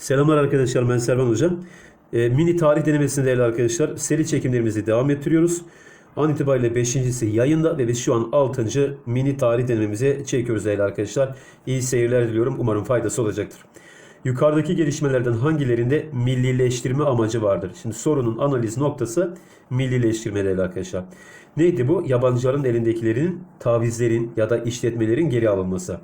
Selamlar arkadaşlar ben Servan Hocam. Ee, mini tarih denemesinde değerli arkadaşlar seri çekimlerimizi devam ettiriyoruz. An itibariyle 5.si yayında ve biz şu an 6. mini tarih denememizi çekiyoruz değerli arkadaşlar. İyi seyirler diliyorum. Umarım faydası olacaktır. Yukarıdaki gelişmelerden hangilerinde millileştirme amacı vardır? Şimdi sorunun analiz noktası millileştirme değerli arkadaşlar. Neydi bu? Yabancıların elindekilerin, tavizlerin ya da işletmelerin geri alınması.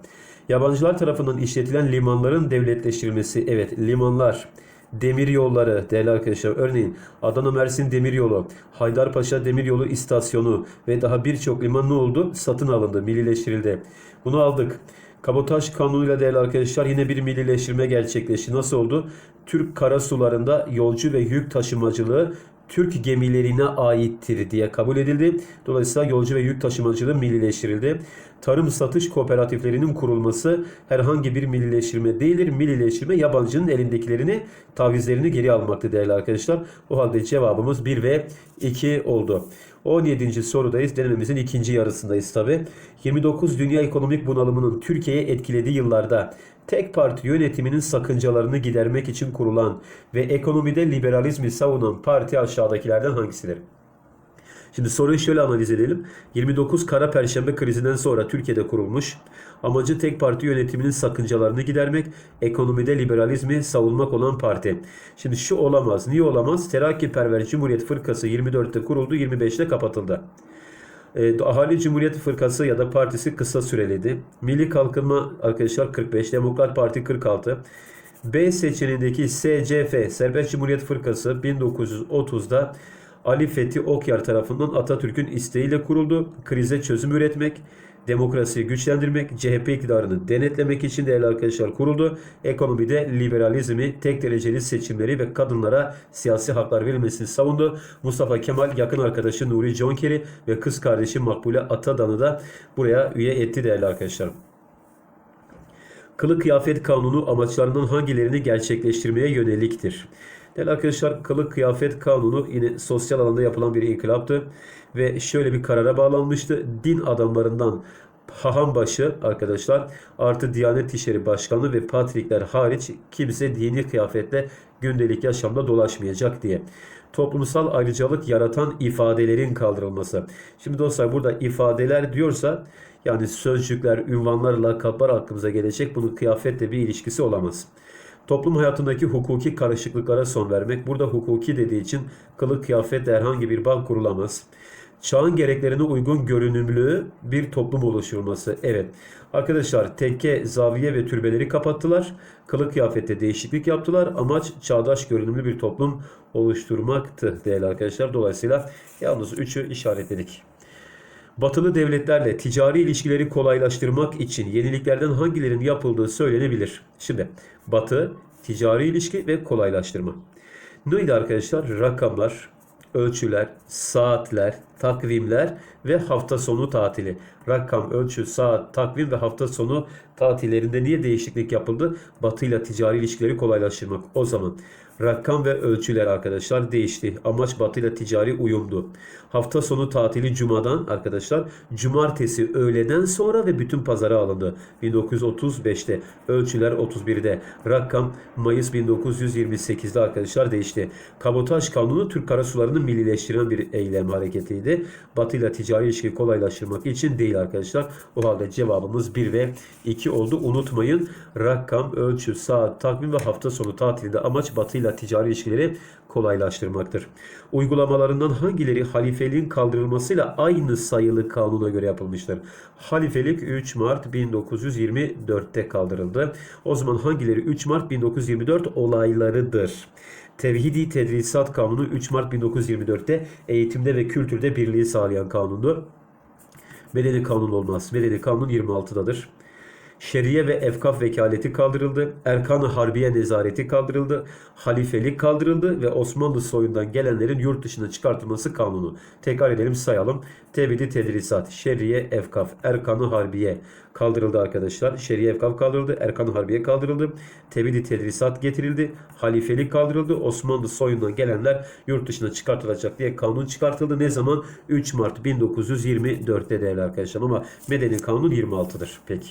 Yabancılar tarafından işletilen limanların devletleştirilmesi. Evet limanlar, demir yolları değerli arkadaşlar. Örneğin Adana Mersin Demiryolu, Haydarpaşa Demiryolu istasyonu ve daha birçok liman ne oldu? Satın alındı, millileştirildi. Bunu aldık. Kabotaj kanunuyla değerli arkadaşlar yine bir millileştirme gerçekleşti. Nasıl oldu? Türk karasularında yolcu ve yük taşımacılığı Türk gemilerine aittir diye kabul edildi. Dolayısıyla yolcu ve yük taşımacılığı millileştirildi. Tarım satış kooperatiflerinin kurulması herhangi bir millileştirme değildir. Millileştirme yabancının elindekilerini, tavizlerini geri almaktı değerli arkadaşlar. O halde cevabımız 1 ve 2 oldu. 17. sorudayız. Denememizin ikinci yarısındayız tabi. 29 dünya ekonomik bunalımının Türkiye'ye etkilediği yıllarda tek parti yönetiminin sakıncalarını gidermek için kurulan ve ekonomide liberalizmi savunan parti aşağıdakilerden hangisidir? Şimdi soruyu şöyle analiz edelim. 29 Kara Perşembe krizinden sonra Türkiye'de kurulmuş. Amacı tek parti yönetiminin sakıncalarını gidermek, ekonomide liberalizmi savunmak olan parti. Şimdi şu olamaz. Niye olamaz? Terakkiperver Cumhuriyet Fırkası 24'te kuruldu, 25'te kapatıldı. E, Ahali Cumhuriyeti Fırkası ya da partisi kısa süreliydi. Milli Kalkınma arkadaşlar 45, Demokrat Parti 46. B seçeneğindeki SCF Serbest Cumhuriyet Fırkası 1930'da Ali Fethi Okyar tarafından Atatürk'ün isteğiyle kuruldu. Krize çözüm üretmek, demokrasiyi güçlendirmek, CHP iktidarını denetlemek için değerli arkadaşlar kuruldu. Ekonomide liberalizmi, tek dereceli seçimleri ve kadınlara siyasi haklar verilmesini savundu. Mustafa Kemal yakın arkadaşı Nuri Jonkeri ve kız kardeşi Makbule Atadan'ı da buraya üye etti değerli arkadaşlar. Kılık kıyafet kanunu amaçlarından hangilerini gerçekleştirmeye yöneliktir? Değerli arkadaşlar kılık kıyafet kanunu yine sosyal alanda yapılan bir inkılaptı ve şöyle bir karara bağlanmıştı. Din adamlarından Hahambaşı arkadaşlar artı Diyanet İşleri Başkanı ve patrikler hariç kimse dini kıyafetle gündelik yaşamda dolaşmayacak diye. Toplumsal ayrıcalık yaratan ifadelerin kaldırılması. Şimdi dostlar burada ifadeler diyorsa yani sözcükler, ünvanlar, lakaplar aklımıza gelecek. Bunun kıyafetle bir ilişkisi olamaz. Toplum hayatındaki hukuki karışıklıklara son vermek. Burada hukuki dediği için kılık kıyafetle herhangi bir bağ kurulamaz. Çağın gereklerine uygun görünümlü bir toplum oluşturulması. Evet. Arkadaşlar tekke, zaviye ve türbeleri kapattılar. Kılık kıyafette değişiklik yaptılar. Amaç çağdaş görünümlü bir toplum oluşturmaktı değerli arkadaşlar. Dolayısıyla yalnız 3'ü işaretledik. Batılı devletlerle ticari ilişkileri kolaylaştırmak için yeniliklerden hangilerinin yapıldığı söylenebilir. Şimdi Batı, ticari ilişki ve kolaylaştırma. Neydi arkadaşlar? Rakamlar, ölçüler, saatler, takvimler ve hafta sonu tatili. Rakam, ölçü, saat, takvim ve hafta sonu tatillerinde niye değişiklik yapıldı? Batı ile ticari ilişkileri kolaylaştırmak. O zaman rakam ve ölçüler arkadaşlar değişti. Amaç Batı ile ticari uyumdu. Hafta sonu tatili cumadan arkadaşlar cumartesi öğleden sonra ve bütün pazara alındı. 1935'te ölçüler 31'de rakam Mayıs 1928'de arkadaşlar değişti. Kabotaj kanunu Türk karasularını millileştiren bir eylem hareketiydi. Batı ile ticari ilişkiyi kolaylaştırmak için değil arkadaşlar. O halde cevabımız 1 ve 2 oldu. Unutmayın rakam, ölçü, saat, takvim ve hafta sonu tatilinde amaç Batı ile ticari ilişkileri kolaylaştırmaktır. Uygulamalarından hangileri halifeliğin kaldırılmasıyla aynı sayılı kanuna göre yapılmıştır? Halifelik 3 Mart 1924'te kaldırıldı. O zaman hangileri 3 Mart 1924 olaylarıdır? Tevhidi Tedrisat Kanunu 3 Mart 1924'te eğitimde ve kültürde birliği sağlayan kanundu. Medeni kanun olmaz. Medeni kanun 26'dadır. Şeriye ve efkaf vekaleti kaldırıldı. Erkan-ı Harbiye nezareti kaldırıldı. Halifelik kaldırıldı ve Osmanlı soyundan gelenlerin yurt dışına çıkartılması kanunu. Tekrar edelim sayalım. Tebidi tedrisat, şeriye, efkaf, Erkan-ı Harbiye kaldırıldı arkadaşlar. Şeriye, efkaf kaldırıldı. Erkan-ı Harbiye kaldırıldı. Tebidi tedrisat getirildi. Halifelik kaldırıldı. Osmanlı soyundan gelenler yurt dışına çıkartılacak diye kanun çıkartıldı. Ne zaman? 3 Mart 1924'te değerli arkadaşlar ama Medeni Kanun 26'dır. Peki.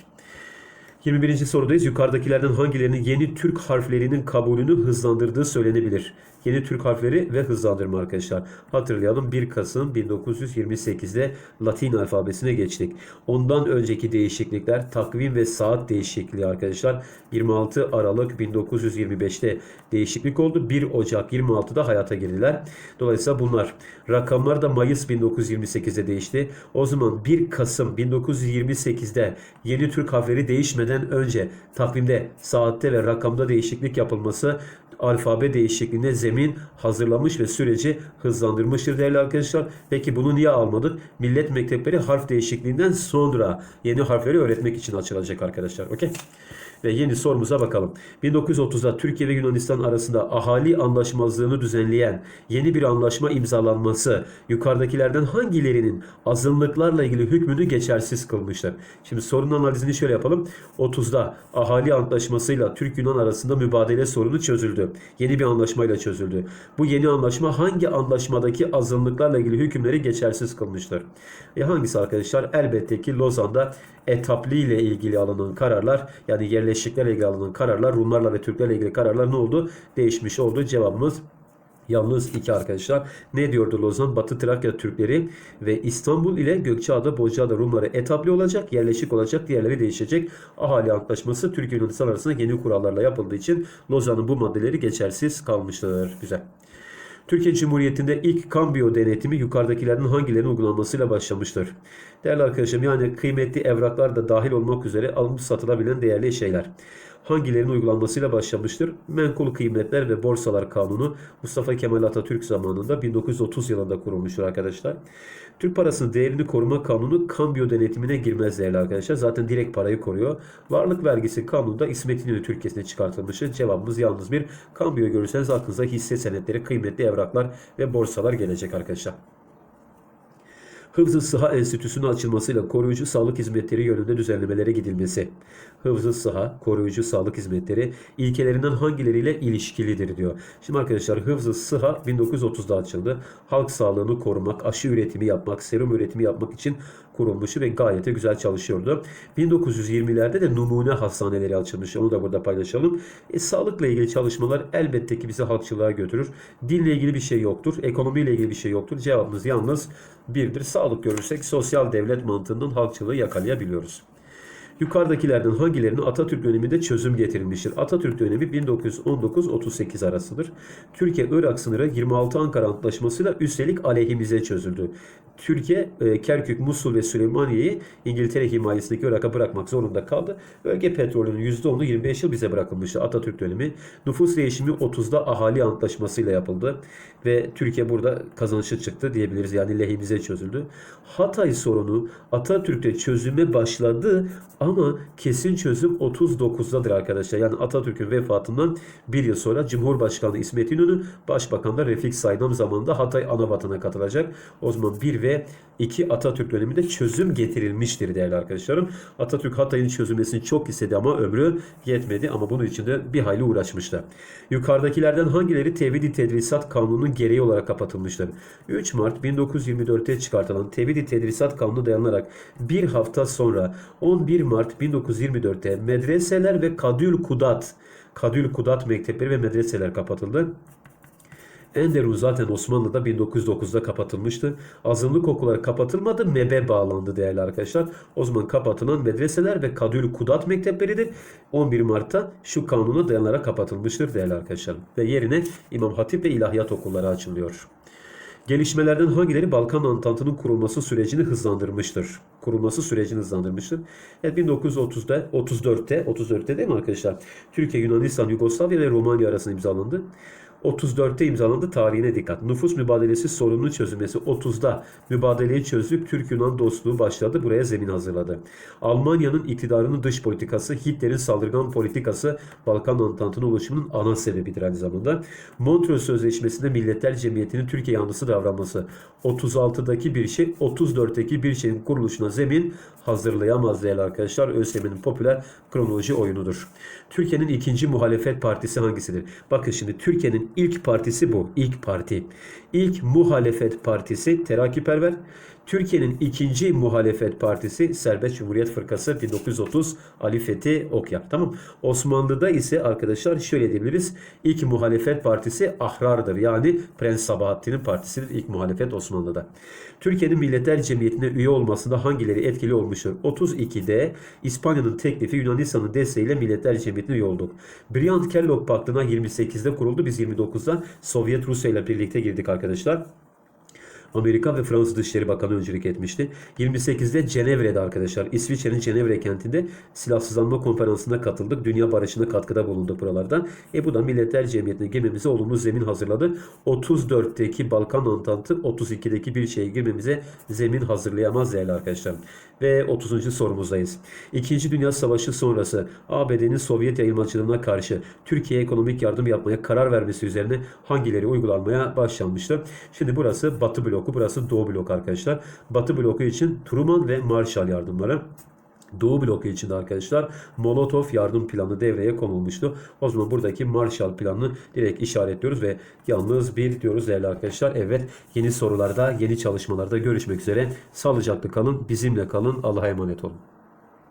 21. sorudayız. Yukarıdakilerden hangilerinin yeni Türk harflerinin kabulünü hızlandırdığı söylenebilir? Yeni Türk harfleri ve hızlandırma arkadaşlar. Hatırlayalım 1 Kasım 1928'de Latin alfabesine geçtik. Ondan önceki değişiklikler takvim ve saat değişikliği arkadaşlar. 26 Aralık 1925'te değişiklik oldu. 1 Ocak 26'da hayata girdiler. Dolayısıyla bunlar. Rakamlar da Mayıs 1928'de değişti. O zaman 1 Kasım 1928'de yeni Türk harfleri değişmeden önce takvimde, saatte ve rakamda değişiklik yapılması alfabe değişikliğine zemin hazırlamış ve süreci hızlandırmıştır değerli arkadaşlar. Peki bunu niye almadık? Millet mektepleri harf değişikliğinden sonra yeni harfleri öğretmek için açılacak arkadaşlar. Okey. Ve yeni sorumuza bakalım. 1930'da Türkiye ve Yunanistan arasında ahali anlaşmazlığını düzenleyen yeni bir anlaşma imzalanması yukarıdakilerden hangilerinin azınlıklarla ilgili hükmünü geçersiz kılmıştır? Şimdi sorunun analizini şöyle yapalım. 30'da ahali antlaşmasıyla Türk-Yunan arasında mübadele sorunu çözüldü. Yeni bir anlaşmayla çözüldü. Bu yeni anlaşma hangi anlaşmadaki azınlıklarla ilgili hükümleri geçersiz kılmıştır? E hangisi arkadaşlar? Elbette ki Lozan'da etaplı ile ilgili alınan kararlar yani yerleşiklerle ilgili alınan kararlar Rumlarla ve Türklerle ilgili kararlar ne oldu? Değişmiş oldu. Cevabımız Yalnız iki arkadaşlar. Ne diyordu Lozan? Batı Trakya Türkleri ve İstanbul ile Gökçeada, Bozcaada Rumları etaplı olacak, yerleşik olacak, diğerleri değişecek. Ahali Antlaşması Türkiye Yunanistan arasında yeni kurallarla yapıldığı için Lozan'ın bu maddeleri geçersiz kalmıştır. Güzel. Türkiye Cumhuriyeti'nde ilk kambiyo denetimi yukarıdakilerden hangilerinin uygulanmasıyla başlamıştır? Değerli arkadaşım yani kıymetli evraklar da dahil olmak üzere alınıp satılabilen değerli şeyler. Hangilerinin uygulanmasıyla başlamıştır? Menkul Kıymetler ve Borsalar Kanunu Mustafa Kemal Atatürk zamanında 1930 yılında kurulmuştur arkadaşlar. Türk parasının değerini koruma kanunu kambiyo denetimine girmez değerli arkadaşlar. Zaten direkt parayı koruyor. Varlık vergisi kanunu da İsmet İnönü Türkiye'sine çıkartılmıştır. Cevabımız yalnız bir. Kambiyo görürseniz aklınıza hisse senetleri, kıymetli evraklar ve borsalar gelecek arkadaşlar. Hıfzı Sıha Enstitüsü'nün açılmasıyla koruyucu sağlık hizmetleri yönünde düzenlemelere gidilmesi. Hıfzı Sıha, koruyucu sağlık hizmetleri ilkelerinden hangileriyle ilişkilidir diyor. Şimdi arkadaşlar Hıfzı Sıha 1930'da açıldı. Halk sağlığını korumak, aşı üretimi yapmak, serum üretimi yapmak için kurulmuşu ve gayet de güzel çalışıyordu. 1920'lerde de numune hastaneleri açılmış. Onu da burada paylaşalım. E, sağlıkla ilgili çalışmalar elbette ki bizi halkçılığa götürür. Dinle ilgili bir şey yoktur. Ekonomiyle ilgili bir şey yoktur. Cevabımız yalnız birdir. Sağlık görürsek sosyal devlet mantığından halkçılığı yakalayabiliyoruz. Yukarıdakilerden hangilerinin Atatürk döneminde çözüm getirilmiştir? Atatürk dönemi 1919-38 arasıdır. Türkiye-Irak sınırı 26 Ankara Antlaşması'yla üstelik aleyhimize çözüldü. Türkiye, e, Kerkük, Musul ve Süleymaniye'yi İngiltere himayesindeki Irak'a bırakmak zorunda kaldı. Bölge petrolünün %10'u 25 yıl bize bırakılmıştı Atatürk dönemi. Nüfus değişimi 30'da ahali antlaşmasıyla yapıldı. Ve Türkiye burada kazanışlı çıktı diyebiliriz. Yani lehimize çözüldü. Hatay sorunu Atatürk'te çözüme başladı ama kesin çözüm 39'dadır arkadaşlar. Yani Atatürk'ün vefatından bir yıl sonra Cumhurbaşkanı İsmet İnönü, Başbakan da Refik Saydam zamanında Hatay Anabatı'na katılacak. O zaman 1 ve 2 Atatürk döneminde çözüm getirilmiştir değerli arkadaşlarım. Atatürk Hatay'ın çözülmesini çok istedi ama ömrü yetmedi ama bunun için de bir hayli uğraşmıştı. Yukarıdakilerden hangileri Tevhid-i Tedrisat Kanunu'nun gereği olarak kapatılmıştır? 3 Mart 1924'te çıkartılan Tevhid-i Tedrisat Kanunu dayanarak bir hafta sonra 11 Mart 1924'te medreseler ve Kadül Kudat Kadül Kudat mektepleri ve medreseler kapatıldı. Enderun zaten Osmanlı'da 1909'da kapatılmıştı. Azınlık okulları kapatılmadı, MEB'e bağlandı değerli arkadaşlar. O zaman kapatılan medreseler ve Kadül Kudat mektepleridir. 11 Mart'ta şu kanuna dayanarak kapatılmıştır değerli arkadaşlar. Ve yerine İmam Hatip ve İlahiyat okulları açılıyor. Gelişmelerden hangileri Balkan Antantı'nın kurulması sürecini hızlandırmıştır? Kurulması sürecini hızlandırmıştır. Evet 1930'da 34'te 34'te değil mi arkadaşlar? Türkiye, Yunanistan, Yugoslavya ve Romanya arasında imzalandı. 34'te imzalandı tarihine dikkat. Nüfus mübadelesi sorununun çözülmesi 30'da mübadeleyi çözdük. Türk-Yunan dostluğu başladı. Buraya zemin hazırladı. Almanya'nın iktidarının dış politikası, Hitler'in saldırgan politikası Balkan Antantı'nın oluşumunun ana sebebidir aynı zamanda. Montreux Sözleşmesi'nde Milletler Cemiyeti'nin Türkiye yanlısı davranması 36'daki bir şey 34'teki bir şeyin kuruluşuna zemin hazırlayamaz değerli arkadaşlar. ÖSYM'nin popüler kronoloji oyunudur. Türkiye'nin ikinci muhalefet partisi hangisidir? Bakın şimdi Türkiye'nin ilk partisi bu. İlk parti. İlk muhalefet partisi Terakkiperver. Türkiye'nin ikinci muhalefet partisi Serbest Cumhuriyet Fırkası 1930 Ali Fethi Okyar. Tamam. Osmanlı'da ise arkadaşlar şöyle diyebiliriz. İlk muhalefet partisi Ahrar'dır. Yani Prens Sabahattin'in partisidir ilk muhalefet Osmanlı'da. Türkiye'nin Milletler Cemiyeti'ne üye olmasında hangileri etkili olmuştur? 32'de İspanya'nın teklifi Yunanistan'ın desteğiyle Milletler Cemiyeti'ne üye olduk. Briand-Kellogg Paktı'na 28'de kuruldu. Biz 29'da Sovyet Rusya ile birlikte girdik arkadaşlar. Amerika ve Fransız Dışişleri Bakanı öncülük etmişti. 28'de Cenevre'de arkadaşlar İsviçre'nin Cenevre kentinde silahsızlanma konferansına katıldık. Dünya barışına katkıda bulunduk buralardan. E bu da Milletler Cemiyeti'ne girmemize olumlu zemin hazırladı. 34'teki Balkan Antantı 32'deki bir şeye girmemize zemin hazırlayamaz değerli arkadaşlar. Ve 30. sorumuzdayız. İkinci Dünya Savaşı sonrası ABD'nin Sovyet yayılmacılığına karşı Türkiye'ye ekonomik yardım yapmaya karar vermesi üzerine hangileri uygulanmaya başlanmıştı? Şimdi burası Batı bloku, burası Doğu blok arkadaşlar. Batı bloku için Truman ve Marshall yardımları. Doğu bloku için arkadaşlar Molotov yardım planı devreye konulmuştu. O zaman buradaki Marshall planını direkt işaretliyoruz ve yalnız bir diyoruz değerli arkadaşlar. Evet yeni sorularda, yeni çalışmalarda görüşmek üzere. Sağlıcakla kalın, bizimle kalın. Allah'a emanet olun.